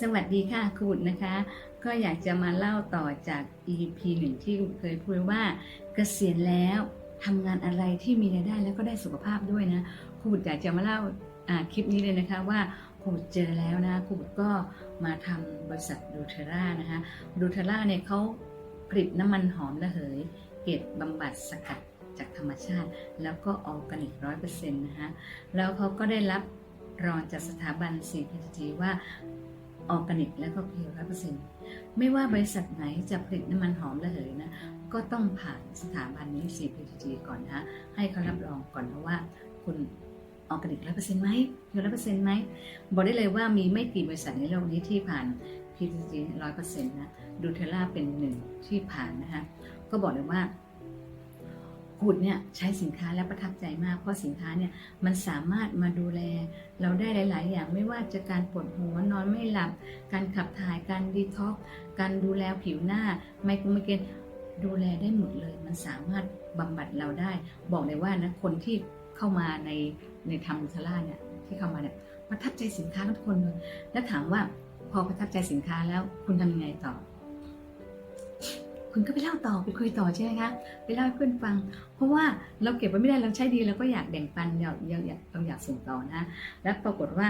สวัสดีค่ะครูบุตรนะคะ ก็อยากจะมาเล่าต่อจาก EP หนึ่งที่คูบเคยพูดว่าเกษียณแล้วทำงานอะไรที่มีรายได้แล้วก็ได้สุขภาพด้วยนะครูบุตรอยากจะมาเล่าคลิปนี้เลยนะคะว่าครูบุตรเจอแล้วนะครูบุตรก็มาทำบริษัทดูเทร่านะคะดูเทร่าเนี่ยเขาผลิตน้ำมันหอมระเหย เกล็ดบำบัดสกัดจากธรรมชาติ แล้วก็ออร์แกนิกร้อยเปอร์เซ็นต์นะคะแล้วเขาก็ได้รับรองจากสถาบัน CPT ว่า ออร์แกนิกแล้วก็เพียวร้อยเปอร์เซ็นต์ไม่ว่าบริษัทไหนจะผลิตน้ำมันหอมระเหยนะ ก็ต้องผ่านสถาบันนี้ CPT ก่อนนะคะให้เขารับรองก่อนนะว่า คุณออร์แกนิกร้อยเปอร์เซ็นต์ไหมเพียวร้อยเปอร์เซ็นต์ไหมบอกได้เลยว่ามีไม่กี่บริษัทในโลกนี้ที่ผ่าน PTG ร้อยเปอร์เซ็นต์นะดูเทล่าเป็นหนึ่งที่ผ่านนะคะก็บอกเลยว่า กุดเนี่ยใช้สินค้าและประทับใจมาก เพราะสินค้าเนี่ยมันสามารถมาดูแล เราได้หลาย ๆ อย่างไม่ว่าจะการปวดหัวนอนไม่หลับ การขับถ่ายการดีท็อกซ์การดูแลผิวหน้าไมโครไมเกรนดูแลได้หมดเลย มันสามารถบำบัดเราได้ บอกเลยว่านะคนที่เข้ามาในในทำอุทล่าเนี่ยที่เข้ามาเนี่ยประทับใจสินค้าทุกคนเลยแล้วถามว่าพอประทับใจสินค้าแล้วคุณทำยังไงต่อ คุณก็ไปเล่าต่อไปคุยต่อใช่ไหมคะไปเล่าให้เพื่อนฟัง เพราะว่าเราเก็บไว้ไม่ได้เราใช้ดีเราก็อยากแบ่งปันอยากอยากอยากเราอยากส่งต่อนะ แล้วปรากฏว่า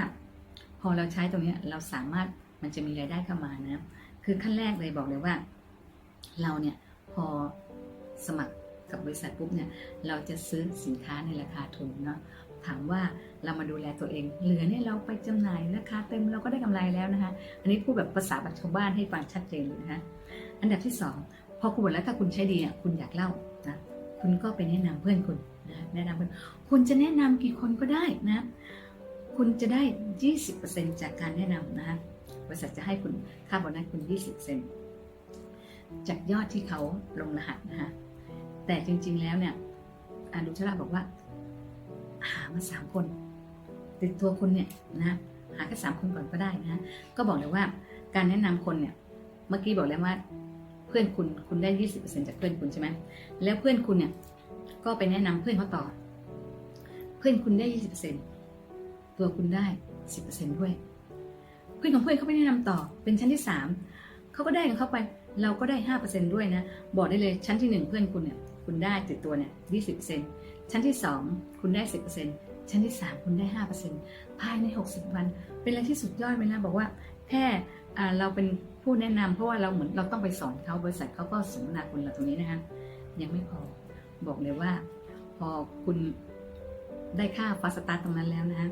พอเราใช้ตรงนี้เราสามารถมันจะมีรายได้เข้ามานะคือขั้นแรกเลยบอกเลยว่า เราเนี่ยพอสมัครกับบริษัทปุ๊บเนี่ยเราจะซื้อสินค้าในราคาถูกเนาะถามว่าเรามาดูแลตัวเอง เหลือเนี่ยเราไปจำหน่ายราคาเต็มเราก็ได้กำไรแล้วนะคะ อันนี้พูดแบบภาษาแบบชาบ้านให้ฟังชัดเจนเลยนะคะอันดับที่สอง พอคุณบอกแล้วถ้าคุณใช้ดีอะคุณอยากเล่านะคุณก็ไปแนะนำเพื่อนคุณนะแนะนำเพื่อนคุณจะแนะนำกี่คนก็ได้นะ คุณจะได้ 20%จากการแนะนำนะคะบริษัทจะให้คุณค่าโบนัสคุณ 20%จากยอดที่เขาลงรหัสนะคะแต่จริง ๆ แล้วเนี่ยอนุชราบอกว่า หามาสามคน ติดตัวคุณเนี่ยนะหาแค่สามคนก่อนก็ได้นะ ก็บอกเลยว่าการแนะนำคนเนี่ย เมื่อกี้บอกแล้วว่า เพื่อนคุณคุณได้20%จากเพื่อนคุณใช่ไหมแล้วเพื่อนคุณเนี่ย ก็ไปแนะนำเพื่อนเขาต่อ เพื่อนคุณได้20%ตัวคุณได้10%ด้วย เพื่อนของเพื่อนเขาไปแนะนำต่อ เป็นชั้นที่3เขาก็ได้ของเข้าไป เราก็ได้5%ด้วยนะบอกได้เลยชั้นที่1เพื่อนคุณเนี่ย คุณได้ติดตัวเนี่ย20%ชั้นที่2คุณได้10%ชั้นที่3คุณได้5%ภายใน60วัน เป็นอะไรที่สุดยอดเลยนะบอกว่าแค่ เราเป็นผู้แนะนำเพราะว่าเราเหมือนเราต้องไปสอนเขาบริษัทเขาก็สมนาคุณเราตรงนี้นะคะยังไม่พอบอกเลยว่า พอคุณได้ค่าฟาสตาตรงนั้นแล้วนะ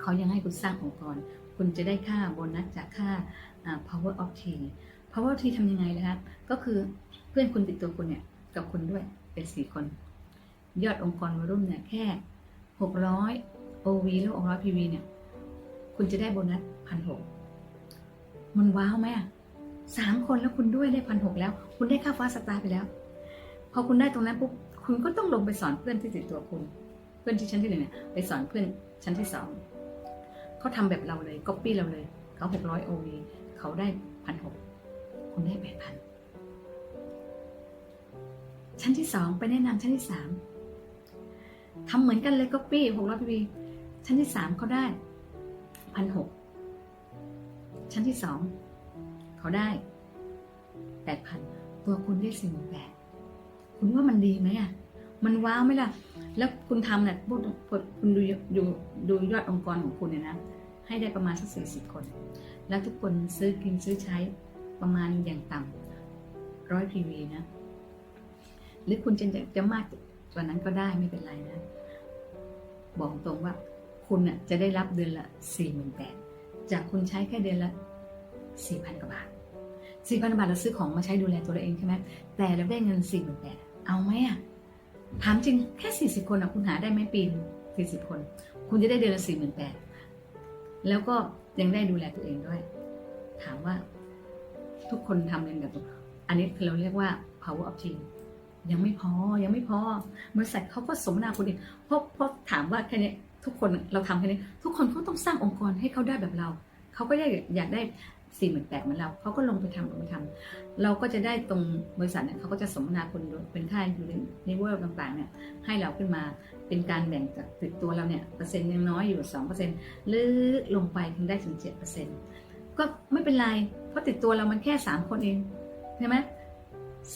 เขายังให้คุณสร้างองค์กร คุณจะได้ค่าโบนัสจากค่า power of t power of t ทำยังไงนะคะก็คือเพื่อนคุณติดตัวคุณเนี่ยกับคุณด้วยเป็นสี่คน ยอดองค์กรวรุ่มเนี่ยแค่หกร้อย OV แล้วหกร้อย PV เนี่ย คุณจะได้โบนัสพันหก มันว้าวไหมอะสามคนแล้วคุณด้วยได้พันหกแล้ว คุณได้ค่าฟ้าสตาร์ไปแล้ว พอคุณได้ตรงนั้นปุ๊บคุณก็ต้องลงไปสอนเพื่อนที่ติดตัวคุณ เพื่อนที่ชั้นที่หนึ่งเนี่ยไปสอนเพื่อนชั้นที่สองเขาทำแบบเราเลยก๊อปปี้เราเลย เขาหกร้อยโอวีเขาได้พันหกคุณได้แปดพันชั้นที่สองไปแนะนำชั้นที่สามทำเหมือนกันเลยก๊อปปี้หกร้อยพีชั้นที่สามเขาได้พันหก ชั้นที่สองเขาได้แปดพันตัวคุณได้สี่หมื่นแปดคุณว่ามันดีไหมอะ มันว้าวไหมล่ะ แล้วคุณทำเนี่ยพูดคุณดูดูดูยอดองค์กรของคุณเนี่ยนะให้ได้ประมาณสักสี่สิบคน แล้วทุกคนซื้อกินซื้อใช้ประมาณอย่างต่ำร้อยพีวีนะ หรือคุณจะจะมากกว่านั้นก็ได้ไม่เป็นไรนะ บอกตรงว่าคุณน่ะจะได้รับเดือนละสี่หมื่นแปดจากคุณใช้แค่เดือนละ สี่พันกว่าบาทสี่พันบาทเราซื้อของมาใช้ดูแลตัวเราเองใช่ไหมแต่เราได้เงินสี่หมื่นแปดเอาไหมอะถามจริงแค่สี่สิบคนอะคุณหาได้ไหมปีนสี่สิบคน คุณจะได้เดือนละสี่หมื่นแปดแล้วก็ยังได้ดูแลตัวเองด้วย ถามว่า ทุกคนทำเงินกับตัวอันนี้เราเรียกว่า power of team ยังไม่พอยังไม่พอบริษัทเขาก็สมนาคุณเองเพราะเพราะถามว่าแค่นี้ทุกคนเราทำแค่นี้ ทุกคนเขาต้องสร้างองค์กรให้เขาได้แบบเรา เขาก็อยากอยากได้ สี่หมื่นแปดเหมือนเราเขาก็ลงไปทำลงไปทำเราก็จะได้ตรงบริษัทเนี่ยเขาก็จะสมนาคุณเป็นค่าอยู่ในในเวิร์ต่างๆเนี่ยให้เราขึ้นมาเป็นการแบ่งจากติดตัวเราเนี่ยเปอร์เซ็นต์ยังน้อยอยู่สองเปอร์เซ็นต์ลึกลงไปถึงได้ถึงเจ็ดเปอร์เซ็นต์ก็ไม่เป็นไรเพราะติดตัวเรามันแค่สามคนเองใช่ไหม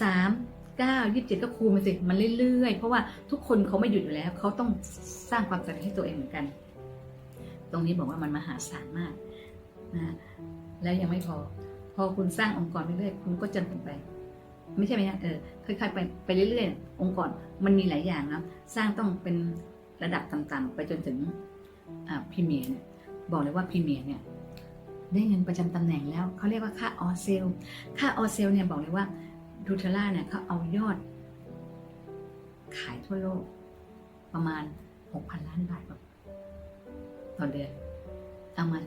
สามเก้ายี่สิบเจ็ดก็คูณมาสิมันเรื่อยๆ เพราะว่าทุกคนเขาไม่หยุดอยู่แล้วเขาต้องสร้างความสำเร็จให้ตัวเองเหมือนกัน ตรงนี้บอกว่ามันมหาศาลมากนะ แล้วยังไม่พอ พอคุณสร้างองค์กรไปเรื่อยคุณก็จะลงไป ไม่ใช่ไหมฮะเออค่อยๆไปไปเรื่อยๆ องค์กรมันมีหลายอย่างนะสร้างต้องเป็นระดับต่ำๆไปจนถึงพรีเมียร์เนี่ยบอกเลยว่าพรีเมียร์เนี่ยได้เงินประจำตำแหน่งแล้วเขาเรียกว่าค่าออเซลค่าออเซลเนี่ยบอกเลยว่าดูเทล่าเนี่ยเขาเอายอด ขายทั่วโลกประมาณ 6,000 ล้านบาทต่อเดือน เอามา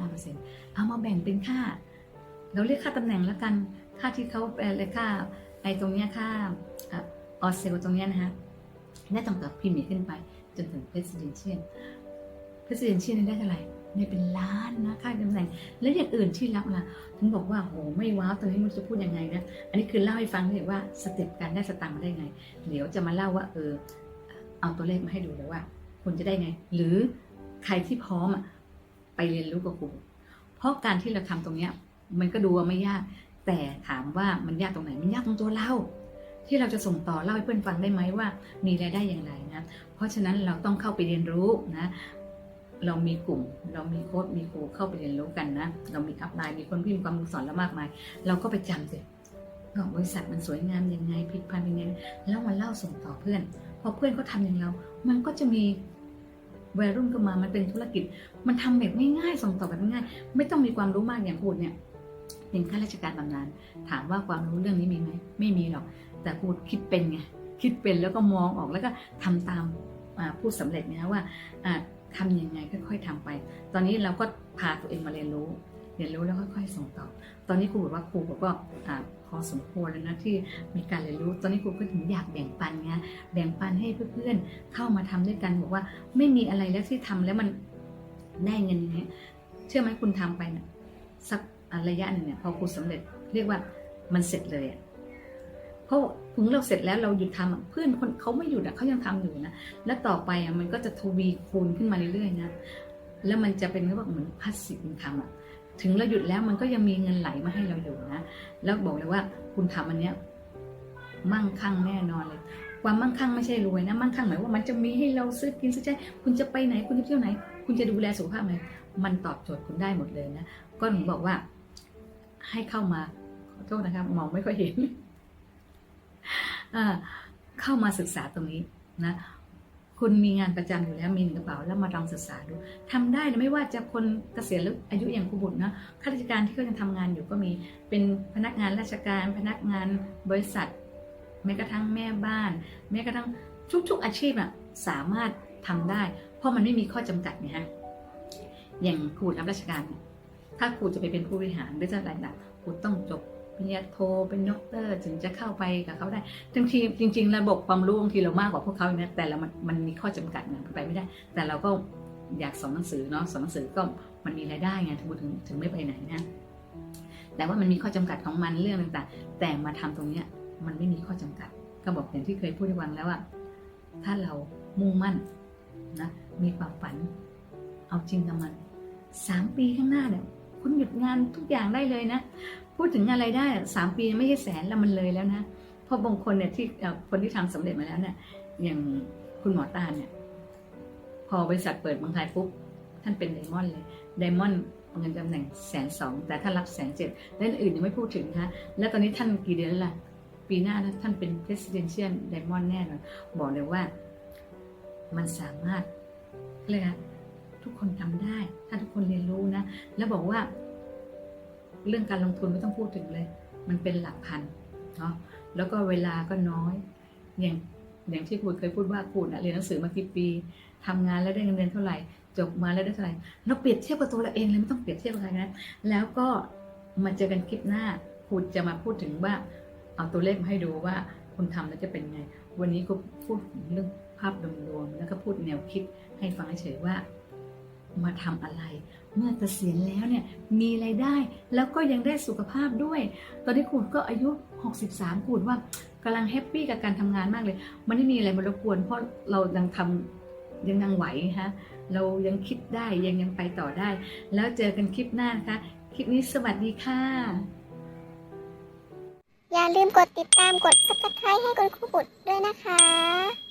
7.25%เอามาแบ่งเป็นค่า เราเรียกค่าตำแหน่งแล้วกัน ค่าที่เขาอะไรค่าไอ้ตรงเนี้ยค่าออเซลตรงเนี้ยนะฮะได้ตั้งแต่พรีเมียขึ้นไป จนถึงเพรส i ด e n เชียนเพรส i ด e n เชียนได้เท่าไหร่ได้เป็นล้านนะค่าตำแหน่ง และอย่างอื่นที่รับล่ะถึงบอกว่าโหไม่ว้าวตรงนี้มันจะพูดยังไงนะอันนี้คือเล่าให้ฟังเลยว่าสเต็ปการได้สตังค์มาได้ไง เดี๋ยวจะมาเล่าว่าเออเอาตัวเลขมาให้ดูเลยว่า คุณจะได้ไง หรือใครที่พร้อมอะ ไปเรียนรู้กับครูเพราะการที่เราทำตรงเนี้ยมันก็ดูว่าไม่ยาก แต่ถามว่ามันยากตรงไหนมันยากตรงตัวเราที่เราจะส่งต่อเล่าให้เพื่อนฟังได้ไหมว่า มีรายได้อย่างไรนะเพราะฉะนั้นเราต้องเข้าไปเรียนรู้นะเรามีกลุ่ม เรามีโค้ดมีครูเข้าไปเรียนรู้กันนะ เรามีอัพไลน์มีคนพิมพ์ความรู้สอนแล้วมากมาย เราก็ไปจำสิบริษัทมันสวยงามยังไงผิดพันเป็นยังไงแล้วมาเล่าส่งต่อเพื่อน พอเพื่อนเขาทำอย่างเรา มันก็จะมี วัยรุ่นก็มา มันเป็นธุรกิจ มันทำแบบง่ายๆ ส่งต่อกันง่าย ไม่ต้องมีความรู้มากอย่างพูดเนี่ย เป็นข้าราชการบำนาญ ถามว่าความรู้เรื่องนี้มีไหม ไม่มีหรอก แต่พูดคิดเป็นไง คิดเป็นแล้วก็มองออกแล้วก็ทำตามผู้สำเร็จนะว่าอ่าทำยังไงค่อย ๆทำไป ตอนนี้เราก็พาตัวเองมาเรียนรู้ เรียนรู้แล้วค่อยๆส่งต่อ ตอนนี้ครูบอกว่าครูบอกว่าพอสมควรแล้วนะที่มีการเรียนรู้ ตอนนี้ครูก็ถึงอยากแบ่งปันไงแบ่งปันให้เพื่อนๆเข้ามาทำด้วยกันบอกว่าไม่มีอะไรแล้วที่ทำแล้วมันได้เงินอย่างเงี้ยเชื่อไหมคุณทำไปนี่ยสักระยะหนึ่งเนี่ยพอครูสำเร็จเรียกว่ามันเสร็จเลยอะเพราะถึงเราเสร็จแล้วเราหยุดทำอะเพื่อนคนเขาไม่หยุดอะเขายังทำอยู่นะแล้วต่อไปอะมันก็จะทวีคูณขึ้นมาเรื่อยๆนะแล้วมันจะเป็นเรียกว่าเหมือนพาสซีฟอินคัมอะ ถึงเราหยุดแล้วมันก็ยังมีเงินไหลมาให้เราอยู่นะ แล้วบอกเลยว่าคุณทำอันเนี้ยมั่งคั่งแน่นอนเลย ความมั่งคั่งไม่ใช่รวยนะ มั่งคั่งหมายว่ามันจะมีให้เราซื้อกินซื้อใช้คุณจะไปไหนคุณจะเที่ยวไหน คุณจะดูแลสุขภาพไหนมันตอบโจทย์คุณได้หมดเลยนะ ก็หนูบอกว่า ให้เข้ามาขอโทษนะครับมองไม่ค่อยเห็นเข้ามาศึกษาตรงนี้นะ คุณมีงานประจำอยู่แล้วมีหนึ่งกระเป๋าแล้วมาลองศึกษาดูทำได้นะไม่ว่าจะคนเกษียณหรืออายุอย่างครูบุตรนะข้าราชการที่เขายังทำงานอยู่ก็มีเป็นพนักงานราชการ พนักงานบริษัทแม้กระทั่งแม่บ้าน แม้กระทั่งทุก ๆอาชีพอะสามารถทำได้ เพราะมันไม่มีข้อจำกัดไงฮะอย่างครูรับราชการ ถ้าครูจะไปเป็นผู้บริหารหรือจะอะไรนะครูต้องจบ ปริญญาโทเป็นด็อกเตอร์ถึงจะเข้าไปกับเขาได้บางทีจริงๆ ระบบความรู้บางทีเรามากกว่าพวกเขาเนะแต่เรามันมันมีข้อจำกัดนะไปไม่ได้ แต่เราก็อยากสอนหนังสือเนาะสอนหนังสือก็มันมีรายได้ไงถึงถึงถึงไม่ไปไหนนะแต่ว่ามันมีข้อจำกัดของมันเรื่องต่างๆ แต่มาทำตรงเนี้ยมันไม่มีข้อจำกัด ก็บอกอย่างที่เคยพูดให้ฟังแล้วว่าถ้าเรามุ่งมั่นนะมีความฝัน เอาจริงกับมันสามปีข้างหน้าเนี่ย คุณหยุดงานทุกอย่างได้เลยนะ พูดถึงอะไรได้สามปีไม่ใช่แสนแล้วมันเลยแล้วนะ เพราะบางคนเนี่ยที่คนที่ทำสำเร็จมาแล้วเนี่ยอย่างคุณหมอตาเนี่ย พอบริษัทเปิดเมืองไทยปุ๊บท่านเป็นไดมอนด์เลยไดมอนด์เงินตำแหน่งแสนสองแต่ถ้านรับแสนเจ็ดและอื่นยังไม่พูดถึงนะคะแล้วตอนนี้ท่านกี่เดือนแล้วล่ะ ปีหน้าท่านเป็น presidential diamond แน่นอนบอกเลยว่า มันสามารถเลยนะ ทุกคนทำได้ ถ้าทุกคนเรียนรู้นะ แล้วบอกว่า เรื่องการลงทุนไม่ต้องพูดถึงเลย มันเป็นหลักพันเนาะแล้วก็เวลาก็น้อย อย่างอย่างที่คุณเคยพูดว่าคุณเรียนหนังสือมากี่ปีทำงานแล้วได้เงินเดือนเท่าไหร่ จบมาแล้วได้เท่าไหร่เราเปรียบเทียบกับตัวเราเองเลยไม่ต้องเปรียบเทียบกับใครนะแล้วก็มาเจอกันคลิปหน้าคุณจะมาพูดถึงว่า เอาตัวเลขมาให้ดูว่าคุณทำแล้วจะเป็นไง วันนี้ก็พูดเรื่องภาพรวมๆแล้วก็พูดแนวคิดให้ฟังเฉยว่า มาทำอะไร เมื่อเกษียณแล้วเนี่ยมีไรายได้ แล้วก็ยังได้สุขภาพด้วย ตอนนี้คุณก็อายุ 63คุณว่ากำลังแฮปปี้กับการทำงานมากเลย มันไม่มีอะไรมารบกวน เพราะเรายังทำยังยังไหวฮะเรายังคิดได้ยังยังไปต่อได้ แล้วเจอกันคลิปหน้านะคะคลิปนี้สวัสดีค่ะ อย่าลืมกดติดตามกด subscribe ให้คุณครูบุตรด้วยนะคะ